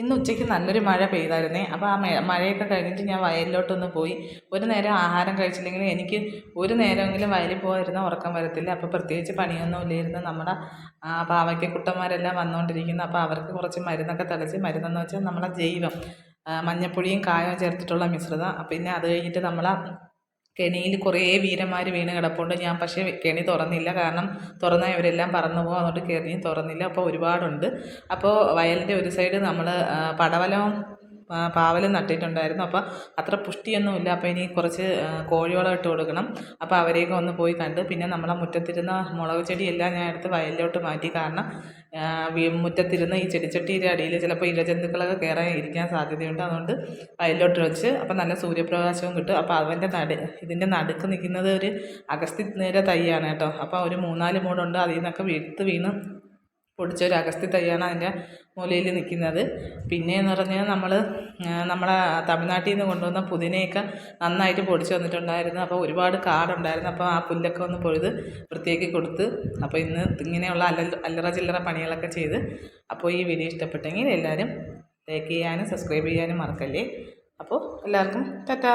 ഇന്ന് ഉച്ചയ്ക്ക് നല്ലൊരു മഴ പെയ്തായിരുന്നേ. അപ്പോൾ ആ മഴയൊക്കെ കഴിഞ്ഞിട്ട് ഞാൻ വയലിലോട്ടൊന്ന് പോയി. ഒരു നേരം ആഹാരം കഴിച്ചില്ലെങ്കിൽ എനിക്ക് ഒരു നേരമെങ്കിലും വയലിൽ പോകാതിരുന്ന ഉറക്കം വരത്തില്ല. അപ്പോൾ പ്രത്യേകിച്ച് പണിയൊന്നും ഇല്ലായിരുന്നു. നമ്മുടെ പാവയ്ക്കക്കുട്ടന്മാരെല്ലാം വന്നുകൊണ്ടിരിക്കുന്നു അപ്പോൾ അവർക്ക് കുറച്ച് മരുന്നൊക്കെ തളിച്ച് മരുന്നെന്ന് വെച്ചാൽ നമ്മളെ ജൈവം മഞ്ഞപ്പൊടിയും കായവും ചേർത്തിട്ടുള്ള മിശ്രിതം. പിന്നെ അത് കഴിഞ്ഞിട്ട് നമ്മളെ കെണിയിൽ കുറേ വീരന്മാർ വീണ് കിടപ്പുണ്ട്. ഞാൻ പക്ഷേ കെണി തുറന്നില്ല. കാരണം തുറന്നാൽ ഇവരെല്ലാം പറന്നു പോകും. അതുകൊണ്ട് കെണി തുറന്നില്ല. അപ്പോൾ ഒരുപാടുണ്ട്. അപ്പോൾ വയലിന്റെ ഒരു സൈഡ് നമ്മൾ പടവലവും ആ, പാവലും നട്ടിട്ടുണ്ടായിരുന്നു. അപ്പോൾ അത്ര പുഷ്ടിയൊന്നുമില്ല. അപ്പോൾ ഇനി കുറച്ച് കോഴിവളം ഇട്ട് കൊടുക്കണം. അപ്പോൾ അവരെയൊക്കെ ഒന്ന് പോയി കണ്ട് പിന്നെ നമ്മളെ മുറ്റത്തിരുന്ന മുളക് ചെടിയെല്ലാം ഞാൻ എടുത്ത് വയലിലോട്ട് മാറ്റി. കാരണം മുറ്റത്തിരുന്ന് ഈ ചെടിച്ചട്ടിയുടെ അടിയിൽ ചിലപ്പോൾ ഇഴജന്തുക്കളൊക്കെ കയറാൻ ഇരിക്കാൻ സാധ്യതയുണ്ട്. അതുകൊണ്ട് വയലിലോട്ട് വെച്ച് അപ്പോൾ നല്ല സൂര്യപ്രകാശവും കിട്ടും. അപ്പോൾ അവന്റെ നട ഇതിന്റെ നടുക്ക് നിൽക്കുന്നത് ഒരു അഗസ്തി നേരെ തൈയാണ് കേട്ടോ. അപ്പോൾ ഒരു മൂന്നാൽ മൂടുണ്ട്. അതിൽ നിന്നൊക്കെ വിത്ത് വീണ് പൊടിച്ച ഒരു അഗസ്തി തൈയാണ് അതിന്റെ മൂലയിൽ നിൽക്കുന്നത്. പിന്നെയെന്ന് പറഞ്ഞാൽ നമ്മൾ നമ്മളെ തമിഴ്നാട്ടിൽ നിന്ന് കൊണ്ടുവന്ന പുതിനയൊക്കെ നന്നായിട്ട് പൊടിച്ച് വന്നിട്ടുണ്ടായിരുന്നു. അപ്പോൾ ഒരുപാട് കാടുണ്ടായിരുന്നു. അപ്പോൾ ആ പുല്ലൊക്കെ ഒന്ന് പൊഴുത് വൃത്തിയാക്കി കൊടുത്ത് അപ്പോൾ ഇന്ന് ഇങ്ങനെയുള്ള അല്ല അല്ലറ ചില്ലറ പണികളൊക്കെ ചെയ്ത് അപ്പോൾ ഈ വീഡിയോ ഇഷ്ടപ്പെട്ടെങ്കിൽ എല്ലാവരും ലൈക്ക് ചെയ്യാനും സബ്സ്ക്രൈബ് ചെയ്യാനും മറക്കല്ലേ. അപ്പോൾ എല്ലാവർക്കും ടാറ്റാ.